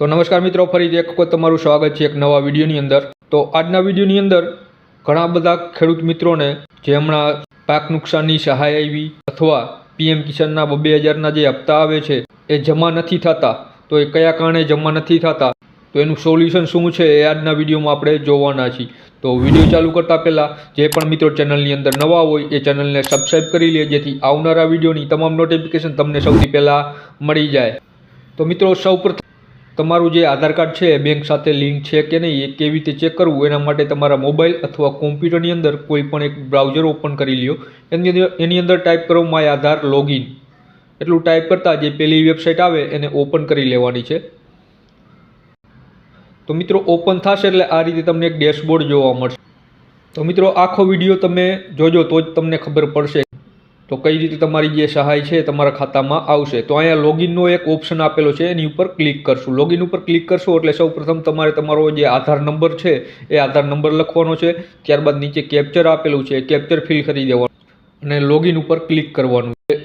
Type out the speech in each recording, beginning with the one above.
તો નમસ્કાર મિત્રો ફરી એક વખત તમારું સ્વાગત છે એક નવા વિડીયોની અંદર. તો આજના વિડીયોની અંદર ઘણા બધા ખેડૂત મિત્રોને જે હમણાં પાક નુકસાનની સહાય આવી અથવા પીએમ કિસાનના બબે હજારના જે હપ્તા આવે છે, એ જમા નથી થતા, તો એ કયા કારણે જમા નથી થતા, તો એનું સોલ્યુશન શું છે એ આજના વિડીયોમાં આપણે જોવાના છીએ. તો વીડિયો ચાલુ કરતાં પહેલાં, જે પણ મિત્રો ચેનલની અંદર નવા હોય, એ ચેનલને સબસ્ક્રાઈબ કરી લે, જેથી આવનારા વિડીયોની તમામ નોટિફિકેશન તમને સૌથી પહેલાં મળી જાય. તો મિત્રો, સૌપ્રથમ તમારું જે આધાર કાર્ડ છે, બેંક સાથે લિંક છે કે નહીં, એ કેવી રીતે ચેક કરવું? એના માટે તમારા મોબાઈલ અથવા કોમ્પ્યુટરની અંદર કોઈ પણ એક બ્રાઉઝર ઓપન કરી લ્યો. એની અંદર એની અંદર ટાઈપ કરો માય આધાર લોગિન. એટલું ટાઈપ કરતાં જે પેલી વેબસાઇટ આવે, એને ઓપન કરી લેવાની છે. તો મિત્રો, ઓપન થશે એટલે આ રીતે તમને એક ડેશબોર્ડ જોવા મળશે. તો મિત્રો, આખો વીડિયો તમે જોજો, તો જ તમને ખબર પડશે. તો કઈ રીતે તમારી જે સહાય છે તમારા ખાતામાં આવશે? તો અહીંયા લોગિનનો એક ઓપ્શન આપેલો છે, એની ઉપર ક્લિક કરશું. લોગિન ઉપર ક્લિક કરશો એટલે સૌપ્રથમ તમારે તમારો જે આધાર નંબર છે, એ આધાર નંબર લખવાનો છે. ત્યારબાદ નીચે કેપ્ચર આપેલું છે કેપ્ચર ફિલ કરી દેવાનું અને લોગિન ઉપર ક્લિક કરવાનું છે.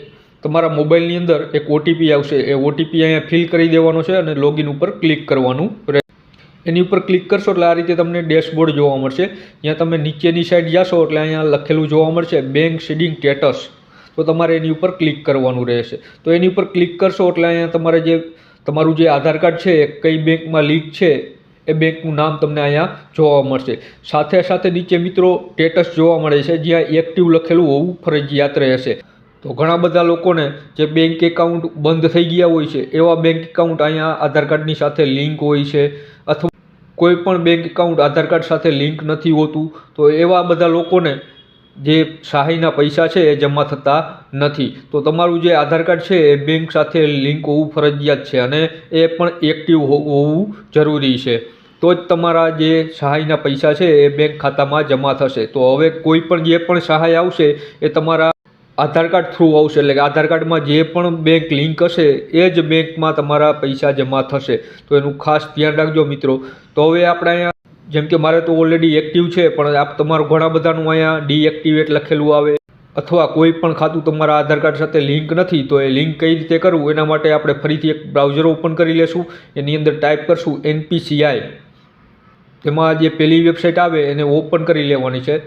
તમારા મોબાઈલની અંદર એક ઓટીપી આવશે, એ ઓટીપી અહીંયા ફિલ કરી દેવાનો છે અને લોગિન ઉપર ક્લિક કરવાનું રહે. એની ઉપર ક્લિક કરશો એટલે આ રીતે તમને ડેશબોર્ડ જોવા મળશે. જ્યાં તમે નીચેની સાઈડ જશો એટલે અહીંયા લખેલું જોવા મળશે, બેંક સીડિંગ સ્ટેટસ. તો તમારે એની ઉપર ક્લિક કરવાનું રહેશે. તો એની ઉપર ક્લિક કરશો એટલે અહીંયા તમારે જે, તમારું જે આધાર કાર્ડ છે, એ કઈ બેંકમાં લિંક છે, એ બેંકનું નામ તમને અહીંયા જોવા મળશે. સાથે સાથે નીચે મિત્રો સ્ટેટસ જોવા મળે છે, જ્યાં એક્ટિવ લખેલું હોવું ફરજિયાત રહેશે. તો ઘણા બધા લોકોને જે બેંક એકાઉન્ટ બંધ થઈ ગયા હોય છે, એવા બેંક એકાઉન્ટ અહીંયા આધાર કાર્ડની સાથે લિંક હોય છે, અથવા કોઈ પણ બેંક એકાઉન્ટ આધાર કાર્ડ સાથે લિંક નથી હોતું, તો એવા બધા લોકોને જે સહાયના પૈસા છે એ જમા થતા નથી. તો તમારું જે આધાર કાર્ડ છે એ બેંક સાથે લિંક હોવું ફરજિયાત છે અને એ પણ એક્ટિવ હોવું જરૂરી છે. તો જ તમારા જે સહાયના પૈસા છે એ બેંક ખાતામાં જમા થશે. તો હવે કોઈ પણ જે પણ સહાય આવશે એ તમારા આધાર કાર્ડ થ્રુ આવશે. એટલે કે આધાર કાર્ડમાં જે પણ બેંક લિંક હશે એ જ બેંકમાં તમારા પૈસા જમા થશે. તો એનું ખાસ ધ્યાન રાખજો મિત્રો. તો હવે આપણે અહીંયા જેમ કે મારે તો ઓલરેડી એક્ટિવ છે, પણ આપ તમારું ઘણા બધાનું અહીંયા ડીએક્ટિવેટ લખેલું આવે. અથવા કોઈ પણ ખાતું તમારા આધાર કાર્ડ સાથે લિંક નથી, તો એ લિંક કઈ રીતે કરવું એના માટે આપણે ફરીથી એક બ્રાઉઝર ઓપન કરી લેશું. એની અંદર ટાઈપ કરશું એનપીસીઆઈ તેમાં જે પેલી વેબસાઇટ આવે, એને ઓપન કરી લેવાની છે.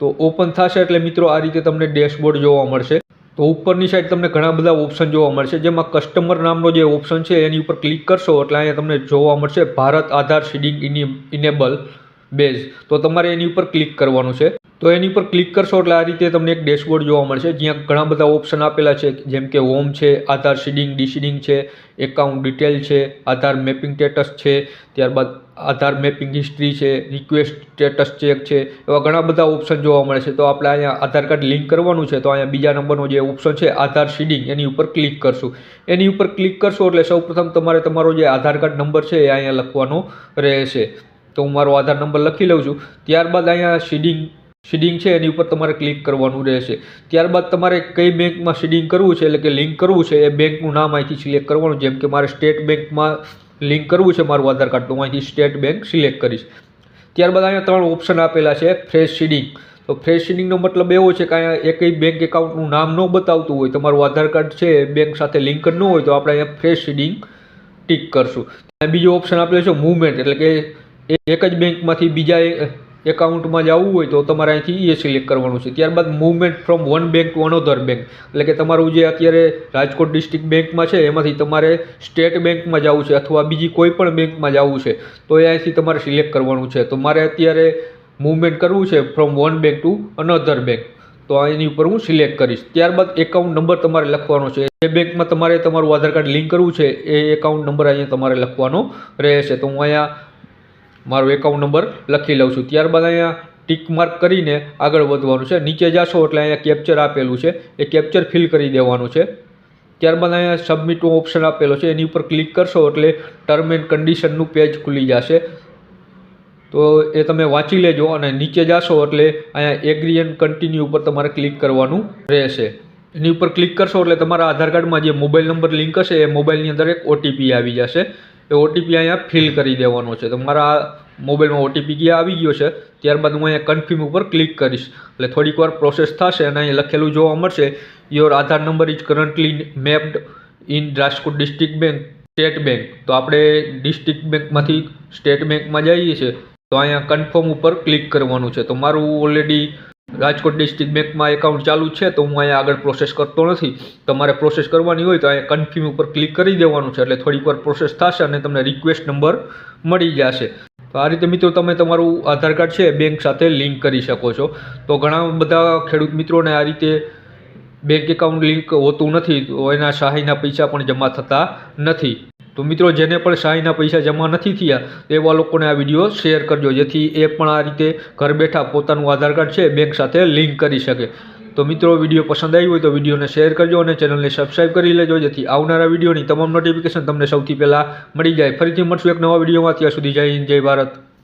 તો ઓપન થશે એટલે મિત્રો આ રીતે તમને ડેશબોર્ડ જોવા મળશે. તો ઉપરની સાઈડ તમને ઘણા બધા ઓપ્શન જોવા મળશે. જેમાં કસ્ટમર નામનો જે ઓપ્શન છે, એની ઉપર ક્લિક કરશો એટલે અહીંયા તમને જોવા મળશે Bharat Aadhaar seeding enable base. તો તમારે એની ઉપર ક્લિક કરવાનું છે. તો એની ઉપર ક્લિક કરશો એટલે આ રીતે તમને એક ડેશબોર્ડ જોવા મળશે. જ્યાં ઘણા બધા ઓપ્શન આપેલા છે. જેમ કે હોમ છે, આધાર સીડિંગ, ડીસીડિંગ છે, એકાઉન્ટ ડિટેલ છે, આધાર મેપિંગ સ્ટેટસ છે, ત્યારબાદ આધાર મેપિંગ હિસ્ટ્રી છે, રિક્વેસ્ટ સ્ટેટસ ચેક છે, એવા ઘણા બધા ઓપ્શન જોવા મળે છે. તો આપણે અહીંયા આધાર કાર્ડ લિંક કરવાનું છે. તો અહીંયા બીજા નંબરનો જે ઓપ્શન છે, આધાર સીડિંગ, એની ઉપર ક્લિક કરશું. એની ઉપર ક્લિક કરશો એટલે સૌપ્રથમ તમારે તમારો જે આધાર કાર્ડ નંબર છે એ અહીંયા લખવાનો રહેશે. તો હું મારો આધાર નંબર લખી લઉં છું. ત્યારબાદ અહીંયા સીડિંગ સીડિંગ છે, એની ઉપર તમારે ક્લિક કરવાનું રહેશે. ત્યારબાદ તમારે કઈ બેંકમાં સીડિંગ કરવું છે, એટલે કે લિંક કરવું છે, એ બેંકનું નામ અહીંથી સિલેક્ટ કરવાનું, જેમ કે મારે સ્ટેટ બેંકમાં લિંક કરવું છે મારું આધાર કાર્ડ, તો હું અહીંથી સ્ટેટ બેંક સિલેક્ટ કરીશ. ત્યારબાદ અહીંયા ત્રણ ઓપ્શન આપેલા છે, ફ્રેશ શીડિંગ. તો ફ્રેશ સીડિંગનો મતલબ એવો છે કે અહીંયા એકય બેંક એકાઉન્ટનું નામ ન બતાવતું હોય, તમારું આધાર કાર્ડ છે બેંક સાથે લિંક ન હોય, તો આપણે અહીંયા ફ્રેશ સીડિંગ ટીક કરશું. બીજો ઓપ્શન આપેલો છે મૂવમેન્ટ, એટલે કે એક જ બેંકમાંથી બીજા એકાઉન્ટમાં જવું હોય તો તમારે અહીંથી એ સિલેક્ટ કરવાનું છે. ત્યારબાદ movement from one bank to another bank એટલે કે તમારું જે અત્યારે રાજકોટ ડિસ્ટ્રિક્ટ બેંકમાં છે, એમાંથી તમારે સ્ટેટ બેંકમાં જવું છે અથવા બીજી કોઈ પણ બેંકમાં જવું છે, તો એ અહીંથી તમારે સિલેક્ટ કરવાનું છે. તો મારે અત્યારે મૂવમેન્ટ કરવું છે from one bank to another bank તો એની ઉપર હું સિલેક્ટ કરીશ. ત્યારબાદ એકાઉન્ટ નંબર તમારે લખવાનો છે. જે બેંકમાં તમારે તમારું આધાર કાર્ડ લિંક કરવું છે. એ એકાઉન્ટ નંબર અહીંયા તમારે લખવાનો રહેશે. તો હું અહીંયા મારો એકાઉન્ટ નંબર લખી લઉં છું. ત્યારબાદ અહીંયા ટીક માર્ક કરીને આગળ વધવાનું છે. નીચે જશો એટલે અહીંયા કેપ્ચર આપેલું છે. એ કેપ્ચર ફિલ કરી દેવાનું છે. ત્યારબાદ અહીંયા સબમિટનો ઓપ્શન આપેલો છે. એની ઉપર ક્લિક કરશો એટલે ટર્મ એન્ડ કન્ડિશનનું પેજ ખુલી જશે. તો એ તમે વાંચી લેજો અને નીચે જશો એટલે અહીંયા એગ્રી એન્ડ કન્ટિન્યુ ઉપર તમારે ક્લિક કરવાનું રહેશે. એની ઉપર ક્લિક કરશો એટલે તમારા આધાર કાર્ડમાં જે મોબાઈલ નંબર લિંક હશે, એ મોબાઈલની અંદર એક ઓટીપી આવી જશે. એ ઓટીપી અહીંયા ફિલ કરી દેવાનો છે. તો મારા મોબાઈલમાં ઓટીપી ગયા આવી ગયો છે. ત્યારબાદ હું અહીંયા કન્ફર્મ ઉપર ક્લિક કરીશ. એટલે થોડીક વાર પ્રોસેસ થશે અને અહીંયા લખેલું જોવા મળશે your Aadhaar number is currently mapped in Rajkot district bank state bank તો આપણે ડિસ્ટ્રિક્ટ બેંકમાંથી સ્ટેટ બેંકમાં જઈએ છીએ. તો અહીંયા કન્ફર્મ ઉપર ક્લિક કરવાનું છે. તો મારું ઓલરેડી રાજકોટ ડિસ્ટ્રિક્ટ બેંકમાં એકાઉન્ટ ચાલુ છે તો હું અહીંયા આગળ પ્રોસેસ કરતો નથી. તમારે પ્રોસેસ કરવાની હોય તો અહીંયા કન્ફર્મ ઉપર ક્લિક કરી દેવાનું છે. એટલે થોડીક વાર પ્રોસેસ થશે અને તમને રિક્વેસ્ટ નંબર મળી જશે. તો આ રીતે મિત્રો તમે તમારું આધાર કાર્ડ છે બેંક સાથે લિંક કરી શકો છો. તો ઘણા બધા ખેડૂત મિત્રોને આ રીતે બેંક એકાઉન્ટ લિંક હોતું નથી. તો એના સહાયના પૈસા પણ જમા થતા નથી. તો મિત્રો, જેને પણ સહાયના પૈસા જમા નથી થયા, એવા લોકોને આ વીડિયો શેર કરજો, જેથી એ પણ આ રીતે ઘર બેઠા પોતાનું આધાર કાર્ડ છે બેંક સાથે લિંક કરી શકે. તો મિત્રો, વીડિયો પસંદ આવ્યો હોય તો વિડીયોને શેર કરજો અને ચેનલને સબસ્ક્રાઈબ કરી લેજો, જેથી આવનારા વિડીયોની તમામ નોટિફિકેશન તમને સૌથી પહેલાં મળી જાય. ફરીથી મળશું એક નવા વિડીયોમાં ત્યાં સુધી જય હિન્દ, જય ભારત.